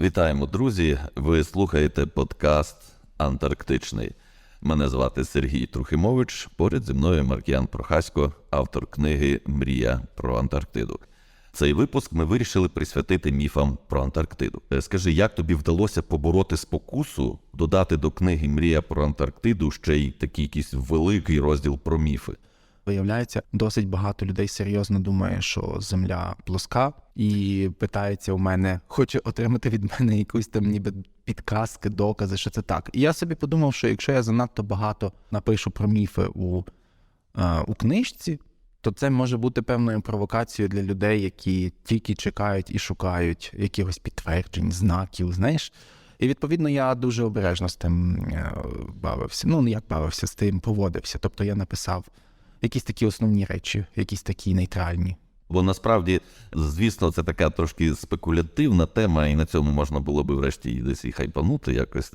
Вітаємо, друзі! Ви слухаєте подкаст Антарктичний. Мене звати Сергій Трухимович. Поряд зі мною Маркіян Прохасько, автор книги Мрія про Антарктиду. Цей випуск ми вирішили присвятити міфам про Антарктиду. Е, Скажи, як тобі вдалося побороти спокусу, додати до книги Мрія про Антарктиду ще й такий якийсь великий розділ про міфи? Виявляється, досить багато людей серйозно думає, що земля плоска, і питається у мене, хоче отримати від мене якусь там ніби підказки, докази, що це так. І я собі подумав, що якщо я занадто багато напишу про міфи у, е, у книжці, то це може бути певною провокацією для людей, які тільки чекають і шукають якихось підтверджень, знаків, знаєш. І відповідно я дуже обережно з тим е, бавився. Ну, як бавився, з тим поводився. Тобто я написав якісь такі основні речі, якісь такі нейтральні. Бо насправді, звісно, це така трошки спекулятивна тема, і на цьому можна було би врешті десь і хайпанути якось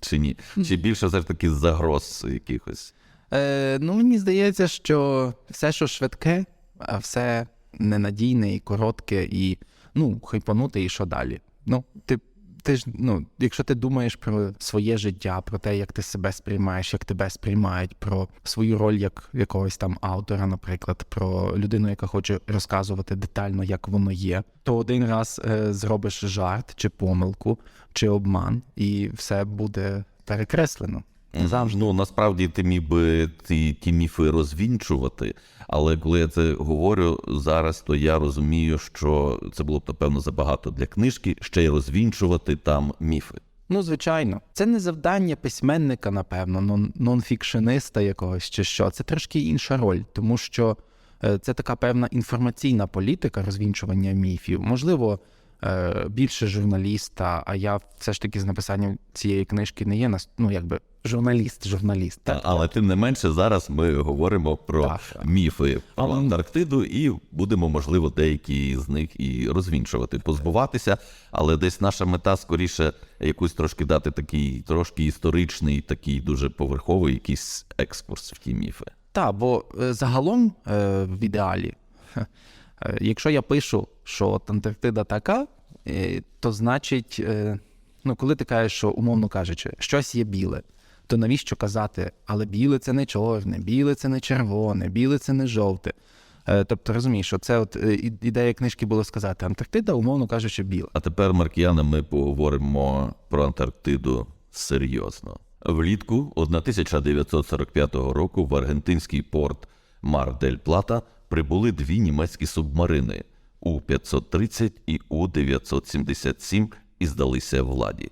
чи ні. Чи більше все ж таки загроз якихось. Е, ну, мені здається, що все, що швидке, а все ненадійне і коротке, і ну, хайпанути, і що далі. Ну, ти, ти ж, ну, якщо ти думаєш про своє життя, про те, як ти себе сприймаєш, як тебе сприймають, про свою роль як якогось там автора, наприклад, про людину, яка хоче розказувати детально, як воно є, то один раз е, зробиш жарт чи помилку, чи обман, і все буде перекреслено. Завжди. Ну насправді ти міг би ті, ті міфи розвінчувати, але коли я це говорю зараз, то я розумію, що це було б напевно забагато для книжки, ще й розвінчувати там міфи. Ну, звичайно, це не завдання письменника, напевно, нон- нонфікшениста якогось чи що. Це трошки інша роль, тому що е, це така певна інформаційна політика розвінчування міфів. Можливо, більше журналіста, а я все ж таки з написанням цієї книжки не є нас, ну якби журналіст, журналіст. Та, Так, але тим не менше, зараз ми говоримо про Так, так. міфи про Антарктиду і будемо, можливо, деякі з них і розвінчувати, позбуватися. Але десь наша мета скоріше якусь трошки дати такий трошки історичний, такий дуже поверховий якийсь екскурс в ті міфи. Так, бо е, загалом е, в ідеалі, е, якщо я пишу, що Антарктида така, е, то значить, е, ну коли ти кажеш, що, умовно кажучи, щось є біле, то навіщо казати, але біле це не чорне, біле це не червоне, біле це не жовте. Е, Тобто розумієш, що це от е, ідея книжки було сказати: Антарктида, умовно кажучи, біла. А тепер, Маркіяна, ми поговоримо про Антарктиду серйозно. Влітку 1945 року в аргентинський порт Мар дель Плата прибули дві німецькі субмарини У-530 і У-977 і здалися владі.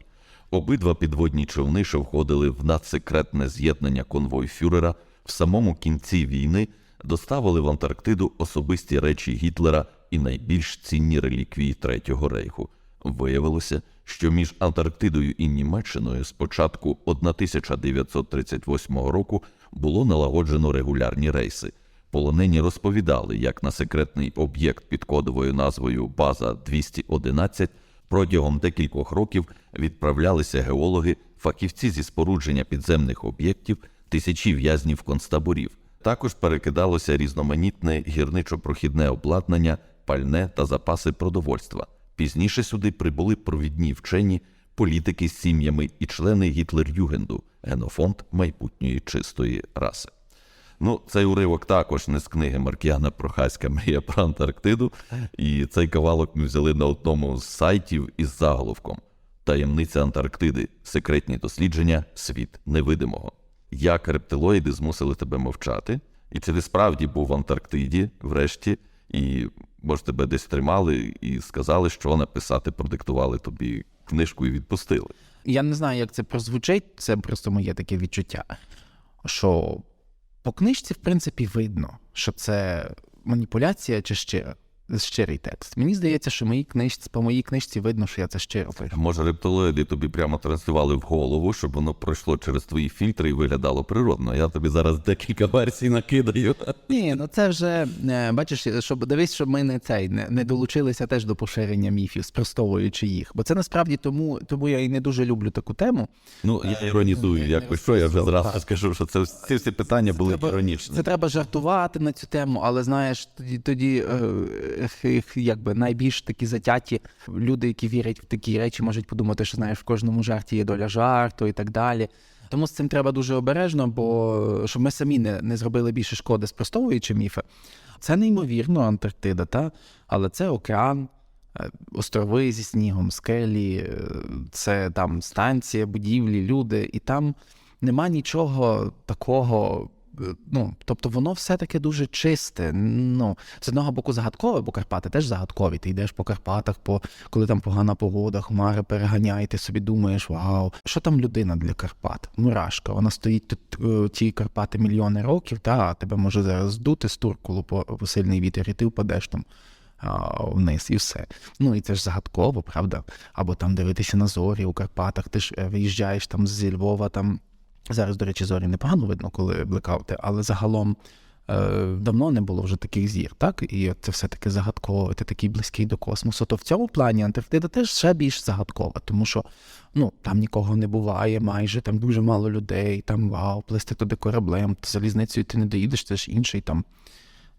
Обидва підводні човни, що входили в надсекретне з'єднання конвой Фюрера, в самому кінці війни доставили в Антарктиду особисті речі Гітлера і найбільш цінні реліквії Третього рейху. Виявилося, що між Антарктидою і Німеччиною з початку 1938 року було налагоджено регулярні рейси. Полонені розповідали, як на секретний об'єкт під кодовою назвою База 211 протягом декількох років відправлялися геологи, фахівці зі спорудження підземних об'єктів, тисячі в'язнів концтаборів. Також перекидалося різноманітне гірничо-прохідне обладнання, пальне та запаси продовольства. Пізніше сюди прибули провідні вчені, політики з сім'ями і члени Гітлер-Югенду, генофонд майбутньої чистої раси. Ну, цей уривок також не з книги Маркіяна Прохаська Мрія про Антарктиду. І цей кавалок ми взяли на одному з сайтів із заголовком Таємниця Антарктиди. Секретні дослідження. Світ невидимого. Як рептилоїди змусили тебе мовчати? І чи ти справді був в Антарктиді, врешті, і може тебе десь тримали і сказали, що написати, продиктували тобі книжку і відпустили. Я не знаю, як це прозвучить, це просто моє таке відчуття. Що по книжці, в принципі, видно, що це маніпуляція чи щира, щирий текст. Мені здається, що моїй книжці, по моїй книжці видно, що я це щиро пишу. Може, рептилоїди тобі прямо транслювали в голову, щоб воно пройшло через твої фільтри і виглядало природно. Я тобі зараз декілька версій накидаю. Ні, ну це вже е, бачиш, щоб дивись, щоб ми не цей не, не долучилися теж до поширення міфів, спростовуючи їх. Бо це насправді тому, тому я і не дуже люблю таку тему. Ну, я іронізую, якось що я вже зразу скажу, що це ці всі питання були іронічні. Це треба жартувати на цю тему, але знаєш, тоді тоді е, е, якби найбільш такі затяті люди, які вірять в такі речі, можуть подумати, що знаєш, в кожному жарті є доля жарту і так далі. Тому з цим треба дуже обережно, бо щоб ми самі не, не зробили більше шкоди, спростовуючи міфи. Це неймовірно Антарктида, та? але це океан, е, острови зі снігом, скелі, е, це там станція, будівлі, люди, і там нема нічого такого. Е, Ну, тобто воно все-таки дуже чисте. Ну, з одного боку загадкове, бо Карпати теж загадкові. Ти йдеш по Карпатах, по, коли там погана погода, хмари переганяє, ти собі думаєш, вау, що там людина для Карпат? Мурашка. Вона стоїть тут е, ті Карпати мільйони років, та а тебе може зараз здути з туркулу по, сильний вітер, і ти впадеш там вниз, і все. Ну і це ж загадково, правда? Або там дивитися на зорі у Карпатах. Ти ж е, виїжджаєш там зі Львова, там зараз, до речі, зорі непогано видно, коли блекаути, але загалом. е, Давно не було вже таких зір, так? І це все таки загадково, ти такий близький до космосу. То в цьому плані Антарктида теж ще більш загадкова, тому що ну, там нікого не буває майже, там дуже мало людей, там вау, плисти туди кораблем, залізницею ти не доїдеш, це ж інший там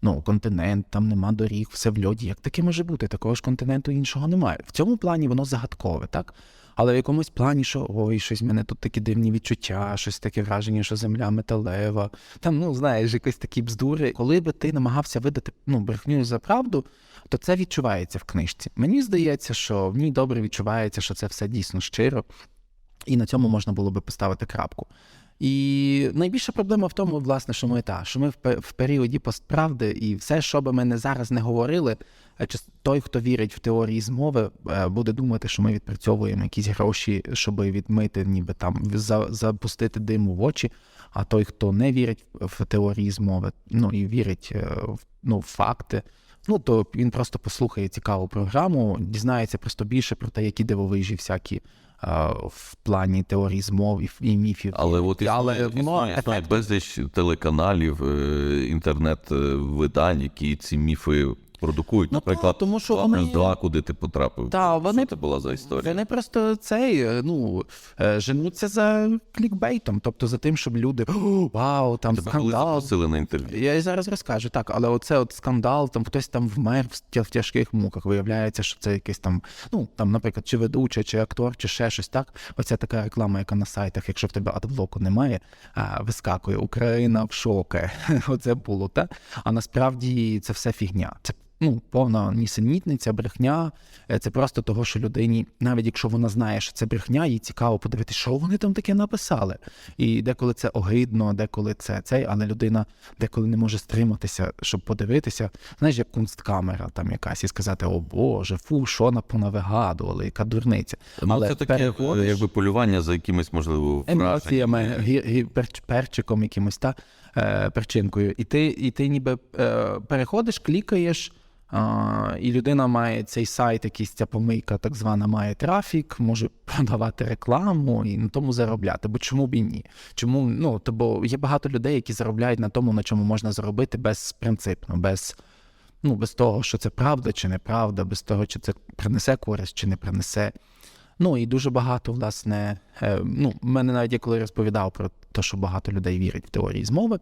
ну, континент, там нема доріг, все в льоді. Як таке може бути? Такого ж континенту іншого немає. В цьому плані воно загадкове, так? Але в якомусь плані, що ой, щось в мене тут такі дивні відчуття, щось таке враження, що земля металева. Там, ну знаєш, якісь такі бздури. Коли би ти намагався видати ну, брехню за правду, то це відчувається в книжці. Мені здається, що в ній добре відчувається, що це все дійсно щиро, і на цьому можна було би поставити крапку. І найбільша проблема в тому, власне, що ми та, що ми в, періоді постправди, і все, що би ми не зараз не говорили, той, хто вірить в теорії змови, е, буде думати, що ми відпрацьовуємо якісь гроші, щоб відмити, ніби там за, запустити диму в очі. А той, хто не вірить в теорії змови, ну і вірить е, в ну, факти, ну то він просто послухає цікаву програму, дізнається просто більше про те, які дивовижі всякі. е, В плані теорії змов і, і міфів. Але от існує, Але існує, існує безліч телеканалів, е, інтернет-видань, які ці міфи продукують. Ну, Наприклад, тому що вони- плюс 2, куди ти потрапив. Та, вони- Що це була за історія? Вони просто цей, е, ну, е, женуться за клікбейтом, тобто за тим, щоб люди «О, вау, там Тебе скандал. запросили на інтерв'ю. Я і зараз розкажу, так, але оце от скандал, там хтось там вмер в, тяжких муках. Виявляється, що це якийсь там, ну там, наприклад, чи ведучий, чи актор, чи ще щось так. Оця така реклама, яка на сайтах, якщо в тебе адблоку немає, а, вискакує Україна в шокі. Оце було, так? А насправді це все фігня. Це ну, повна нісенітниця, брехня. Е, Це просто того, що людині, навіть якщо вона знає, що це брехня, їй цікаво подивитися, що вони там таке написали. І деколи це огидно, деколи це цей, але людина деколи не може стриматися, щоб подивитися. Знаєш, як кунсткамера там якась і сказати: О Боже, фу, що на понавигадували, яка дурниця. Ну, але це таке переходиш- е, якби полювання за якимось, можливо, емоціями, враженнями. гі- гі- перч- перчиком якимось та е, перчинкою. І ти, і ти ніби е, переходиш, клікаєш. А, і людина має цей сайт, якийсь ця помийка, так звана, має трафік, може продавати рекламу і на тому заробляти. Бо чому б і ні? Чому ну тобо є багато людей, які заробляють на тому, на чому можна заробити безпринципно, без ну без того, що це правда чи неправда, без того, чи це принесе користь чи не принесе. Ну і дуже багато, власне, е, ну, мене навіть я коли розповідав про те, що багато людей вірять в теорії змови,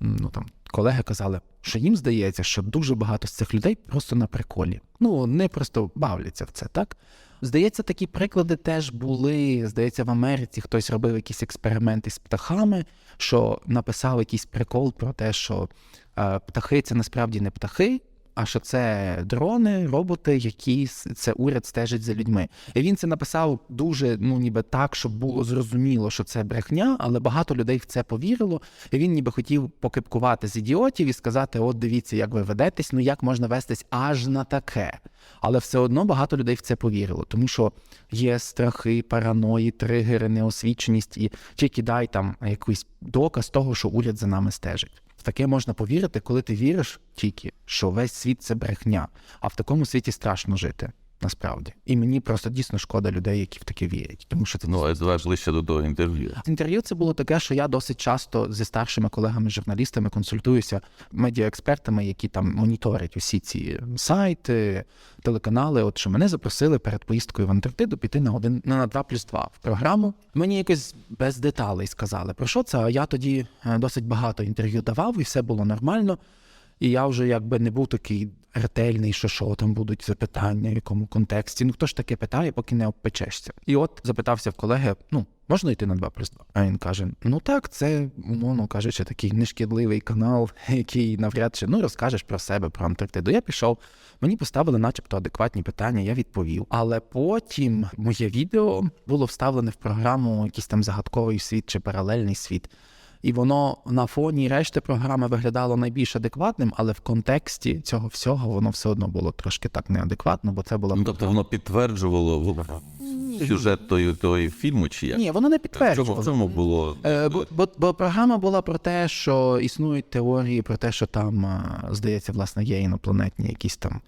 ну там колеги казали, що їм здається, що дуже багато з цих людей просто на приколі. Ну, не просто бавляться в це, так? Здається, такі приклади теж були. Здається, в Америці хтось робив якісь експерименти з птахами, що написав якийсь прикол про те, що е, птахи це насправді не птахи, а що це дрони, роботи, які це уряд стежить за людьми. І він це написав дуже, ну ніби так, щоб було зрозуміло, що це брехня, але багато людей в це повірило. І він ніби хотів покипкувати з ідіотів і сказати: от дивіться, як ви ведетесь, ну як можна вестись аж на таке. Але все одно багато людей в це повірило, тому що є страхи, параної, тригери, неосвіченість, і тільки дай там якийсь доказ того, що уряд за нами стежить. Таке можна повірити, коли ти віриш тільки, що весь світ це брехня, а в такому світі страшно жити. Насправді, і мені просто дійсно шкода людей, які в таке вірять, тому що це Ну, а давай ближче до того інтерв'ю. Інтерв'ю це було таке, що я досить часто зі старшими колегами-журналістами консультуюся медіаекспертами, які там моніторять усі ці сайти, телеканали. От що мене запросили перед поїздкою в Антарктиду піти на один на 2 плюс 2 в програму. Мені якось без деталей сказали про що це. А я тоді е, досить багато інтерв'ю давав, і все було нормально. І я вже якби не був такий ретельний, що що там будуть запитання, в якому контексті. Ну хто ж таке питає, поки не обпечешся. І от запитався в колеги: ну можна йти на 2 плюс 2? А він каже: Ну так, це умовно кажучи, такий нешкідливий канал, який навряд чи ну розкажеш про себе, про Антарктиду. Я пішов, мені поставили, начебто, адекватні питання, я відповів. Але потім моє відео було вставлене в програму якийсь там загадковий світ чи паралельний світ. І воно на фоні решти програми виглядало найбільш адекватним, але в контексті цього всього воно все одно було трошки так неадекватно, бо це була Ну, тобто воно підтверджувало сюжет тої, тої фільму, чи як? ні, воно не підтверджувало. в чому було? Е, бо, бо, бо програма була про те, що існують теорії про те, що там, е, здається, власне, є інопланетні якісь там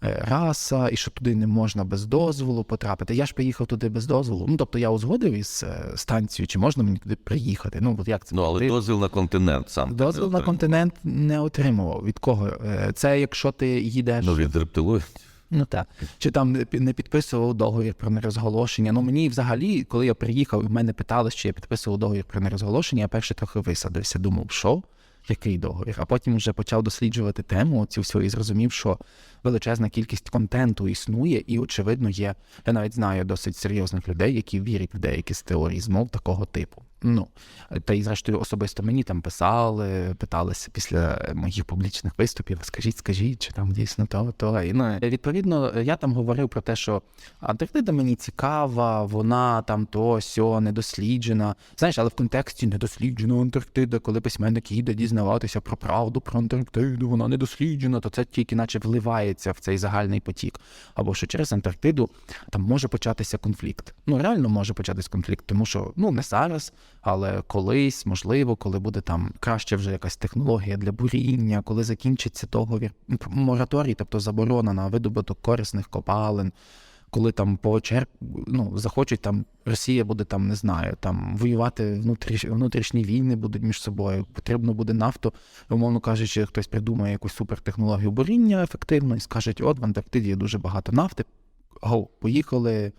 раса, і що туди не можна без дозволу потрапити. Я ж приїхав туди без дозволу. Ну, тобто я узгодив із е, станцією, чи можна мені туди приїхати. Ну, от як це Ну, але Ти- дозвіл на континент сам. дозвіл на отримав. континент не отримував. Від кого? Е, Це якщо ти їдеш. Ну, від рептилоїдів. Ну так. Чи там не підписував договір про нерозголошення. Ну мені взагалі, коли я приїхав, і в мене питали, чи я підписував договір про нерозголошення, я перше трохи висадився, думав, що? Який договір? А потім вже почав досліджувати тему цю всю і зрозумів, що величезна кількість контенту існує, і, очевидно, є. Я навіть знаю досить серйозних людей, які вірять в деякі з теорій змов такого типу. Ну та й зрештою особисто мені там писали, питалися після моїх публічних виступів. Скажіть, скажіть, чи там дійсно то, то. І ну відповідно, я там говорив про те, що Антарктида мені цікава, вона там то сьо недосліджена. Знаєш, але в контексті недосліджена Антарктида, коли письменник їде дізнаватися про правду про Антарктиду, вона недосліджена, то це тільки наче вливається в цей загальний потік. Або що через Антарктиду там може початися конфлікт. Ну реально може початись конфлікт, тому що ну не зараз, але колись, можливо, коли буде там краще вже якась технологія для буріння, коли закінчиться договір мораторій, тобто заборона на видобуток корисних копалин. Коли там по чер... ну, захочуть там Росія буде там, не знаю, там воювати внутріш... внутрішні війни будуть між собою. Потрібно буде нафту. Умовно кажучи, хтось придумає якусь супертехнологію буріння ефективно і скажуть, от в Антарктиді дуже багато нафти. Гоу, поїхали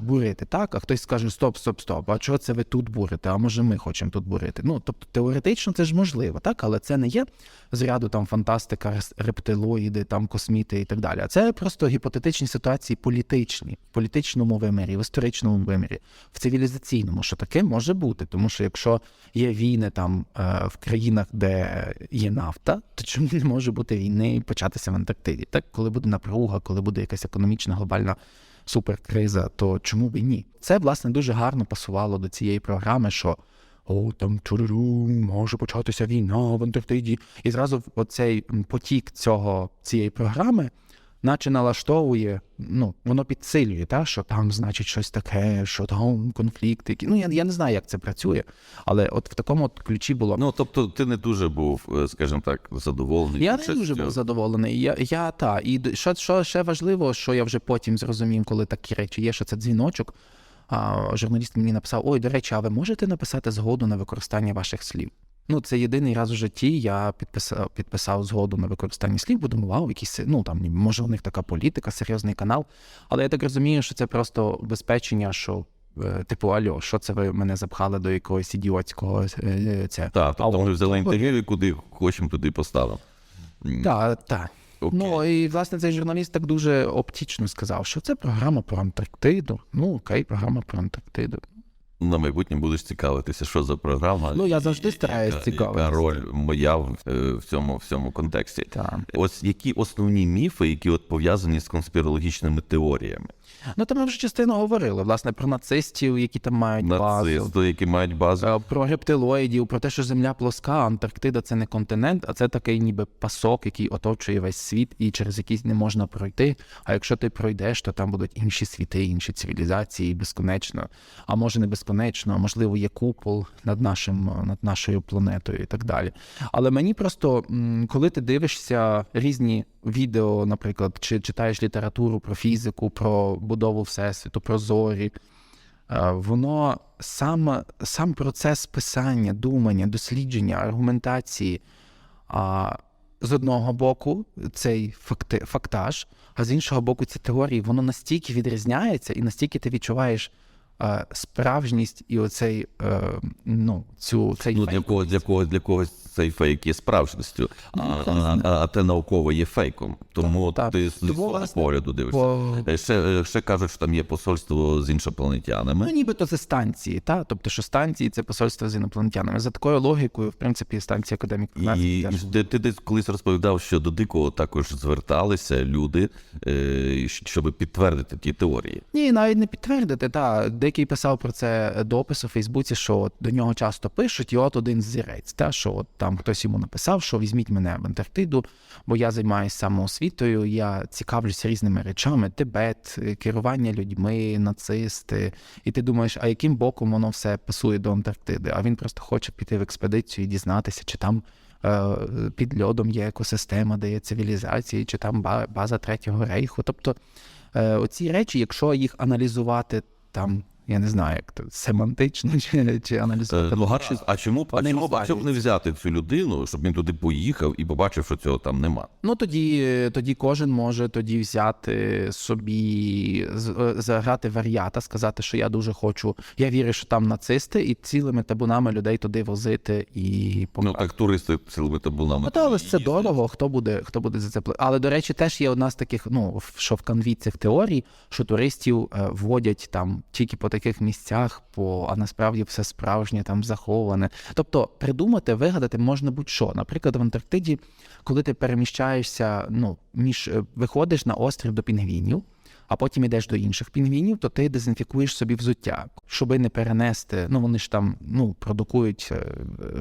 бурити так, а хтось скаже: стоп, стоп, стоп. А чого це ви тут бурите? А може ми хочемо тут бурити? Ну тобто теоретично це ж можливо, так, але це не є з ряду там фантастика, рептилоїди, там косміти і так далі. А це просто гіпотетичні ситуації політичні, в політичному вимірі, в історичному вимірі, в цивілізаційному, що таке може бути. Тому що якщо є війни там е, в країнах, де є нафта, то чому не може бути війни початися в Антарктиді? Так, коли буде напруга, коли буде якась економічна глобальна суперкриза, то чому б і ні? Це власне дуже гарно пасувало до цієї програми, що о, там чуруру, може початися війна в Антарктиді. І зразу оцей потік цього цієї програми, наче налаштовує, ну, воно підсилює, та, що там, значить, щось таке, що там конфлікти. які- Ну, я, я не знаю, як це працює, але от в такому от ключі було. Ну, тобто, ти не дуже був, е, скажімо так, задоволений. Я не дуже був задоволений. Я, я та і що, що ще важливо, що я вже потім зрозумів, коли такі речі є, що це дзвіночок. А журналіст мені написав: Ой, до речі, а ви можете написати згоду на використання ваших слів? Ну, це єдиний раз у житті. Я підписав, підписав згоду на використання слів, бо думав, вау, якісь, ну там може у них така політика, серйозний канал. Але я так розумію, що це просто убезпечення, що. е, Типу, альо, що це ви мене запхали до якогось ідіотського е, це? Так, тобто ми взяли інтерв'ю і куди хочемо, туди поставимо. Так, так. Ну і власне цей журналіст так дуже оптично сказав, що це програма про Антарктиду. Ну окей, програма про Антарктиду. На майбутнє будеш цікавитися, що за програма. Ну, я завжди стараюсь цікавитися. Яка роль моя в, е, в цьому, в цьому контексті. Так. Ось які основні міфи, які от пов'язані з конспірологічними теоріями. Ну то ми вже частину говорили, власне, про нацистів, які там мають базу. Які мають базу. е, Про рептилоїдів, про те, що Земля плоска, Антарктида це не континент, а це такий ніби пасок, який оточує весь світ і через який не можна пройти. А якщо ти пройдеш, то там будуть інші світи, інші цивілізації безконечно. А може не безконечно, а можливо є купол над нашим над нашою планетою і так далі. Але мені просто, коли ти дивишся різні відео, наприклад, чи читаєш літературу про фізику, про будову всесвіту, про зорі. Е, Воно сам, сам процес писання, думання, дослідження, аргументації. З одного боку, цей факти, фактаж, а з іншого боку, ці теорії, воно настільки відрізняється, і настільки ти відчуваєш е, справжність і оцей, е, ну, цю, цей Ну, для когось, для когось, для когось цей фейк є справжністю, а, а, а те науково є фейком. Тому Так, ти з свого власне, погляду дивишся. Бо, Е, Ще, е, ще кажуть, що там є посольство з іншопланетянами. ну, нібито це станції, та? тобто, що станції це посольство з інопланетянами. За такою логікою, в принципі, станція академік І, і ти, ти десь колись розповідав, що до дикого також зверталися люди, е, щоб підтвердити ті теорії. Ні, навіть не підтвердити. Та деякий писав про це допис у Фейсбуці, що до нього часто пишуть, і от один зірець, та що от там хтось йому написав, що візьміть мене в Антарктиду, бо я займаюся самоосвітою, я цікавлюся різними речами: Тибет, керування людьми, нацисти. І ти думаєш, а яким боком воно все пасує до Антарктиди? А він просто хоче піти в експедицію і дізнатися, чи там. е, Під льодом є екосистема, де є цивілізації, чи там база третього рейху. Тобто е, оці речі, якщо їх аналізувати там, я не знаю, як то семантично чи, чи аналізувати. Ну, а чому, а чому, б- а чому б не взяти цю людину, щоб він туди поїхав і побачив, що цього там нема? Ну тоді, тоді кожен може тоді взяти собі е, заграти варіата, сказати, що я дуже хочу. Я вірю, що там нацисти, і цілими табунами людей туди возити і Ну так туристи цілими табунами. Ну, та, але це дорого, хто буде, хто буде за це платити. Але, до речі, теж є одна з таких, ну, що в канві цих теорій, що туристів е, вводять там тільки по таких місцях, по, а насправді все справжнє, там заховане. Тобто придумати, вигадати можна будь-що. Наприклад, в Антарктиді, коли ти переміщаєшся, ну, між е, виходиш на острів до пінгвінів. А потім йдеш до інших пінгвінів, то ти дезінфікуєш собі взуття, щоби не перенести. Ну вони ж там ну продукують е,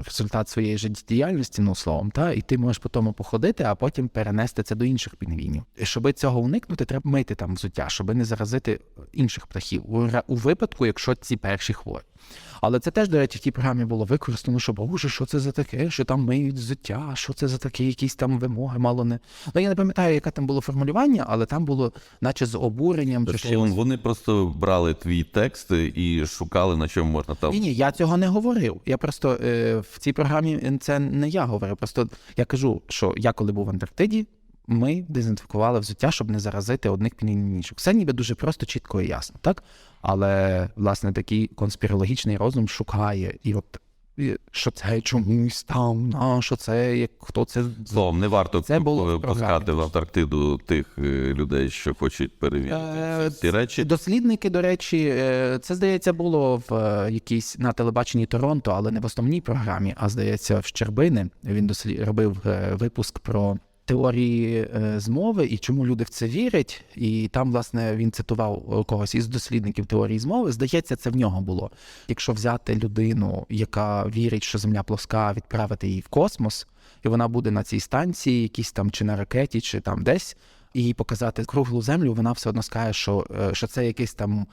результат своєї життєдіяльності, ну словом, та і ти можеш по тому походити, а потім перенести це до інших пінгвінів. Щоби цього уникнути, треба мити там взуття, щоби не заразити інших птахів у випадку, якщо ці перші хворі. Але це теж, до речі, в тій програмі було використано, що боже, що це за таке, що там миють взуття, що це за такі якісь там вимоги, мало не. Ну я не пам'ятаю, яке там було формулювання, але там було, наче з обуренням чи Словом, щось. вони просто брали твій текст і шукали, на чому можна там. Ні, ні, я цього не говорив. Я просто е, в цій програмі це не я говорив. Просто я кажу, що я коли був в Антарктиді, ми дезінфікували взуття, щоб не заразити одних пінгвінів інших. Все ніби дуже просто, чітко і ясно, так? Але власне такий конспірологічний розум шукає, і от що це чомусь там, а що це, як хто це Словом, не варто Це було пускати в Антарктиду тих е, людей, що хочуть перевірити Е, ці речі. Дослідники, до речі, е, це здається було в якійсь на телебаченні Торонто, але не в основній програмі, а здається, в Щербини. Він дослід... робив випуск про теорії е, змови і чому люди в це вірять. І там, власне, він цитував когось із дослідників теорії змови. Здається, це в нього було. Якщо взяти людину, яка вірить, що Земля плоска, відправити її в космос, і вона буде на цій станції, якісь там чи на ракеті, чи там десь і показати круглу землю, вона все одно скаже, що, е, що це якийсь там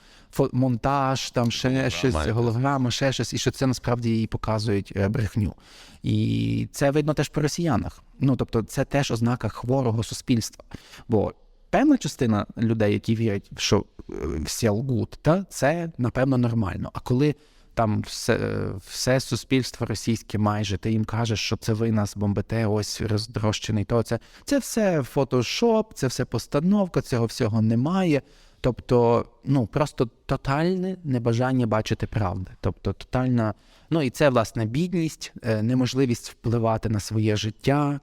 монтаж, там ще щось, голограма, ще щось, і що це насправді їй показують е, брехню. І це видно теж по росіянах. Ну тобто, це теж ознака хворого суспільства. Бо певна частина людей, які вірять, що е, всі лгут, та це напевно нормально. А коли там все, е, все суспільство російське майже, ти їм кажеш, що це ви нас бомбите, ось роздрощений, то це, це все фотошоп, це все постановка, цього всього немає. Тобто, ну просто тотальне небажання бачити правди. Тобто, тотальна, ну і це власне бідність, е, неможливість впливати на своє життя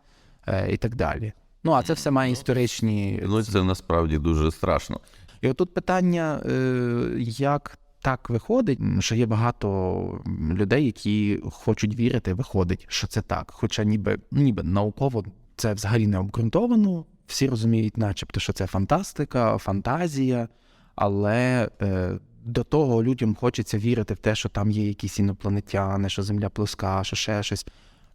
е, і так далі. Ну а це все має історичні Ну, це насправді дуже страшно. і отут питання, як так виходить, що є багато людей, які хочуть вірити, виходить, що це так. Хоча ніби, ніби науково це взагалі не обґрунтовано. Всі розуміють, начебто, що це фантастика, фантазія, але е, до того людям хочеться вірити в те, що там є якісь інопланетяни, що земля плоска, що ще щось.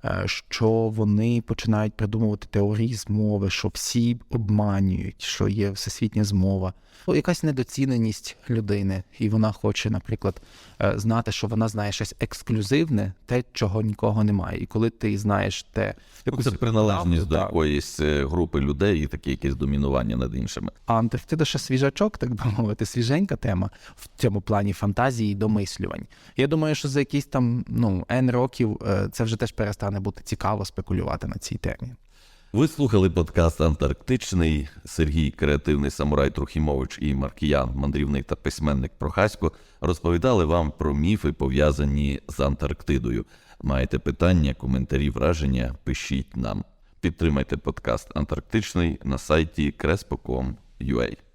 Е, Що вони починають придумувати теорії змови, що всі обманюють, що є всесвітня змова. Якась недоціненість людини, і вона хоче, наприклад, знати, що вона знає щось ексклюзивне, те, чого нікого немає. І коли ти знаєш те, Ну, Це приналежність до якоїсь е, групи людей і таке якесь домінування над іншими. А Антарктида ще свіжачок, так би мовити, свіженька тема в цьому плані фантазії і домислювань. Я думаю, що за якісь там ну N років е, це вже теж перестане бути цікаво спекулювати на цій темі. Ви слухали подкаст Антарктичний. Сергій, креативний самурай Трухімович і Маркіян, мандрівник та письменник Прохасько, розповідали вам про міфи, пов'язані з Антарктидою. Маєте питання, коментарі, враження, пишіть нам. Підтримайте подкаст Антарктичний на сайті crespo.com.ua.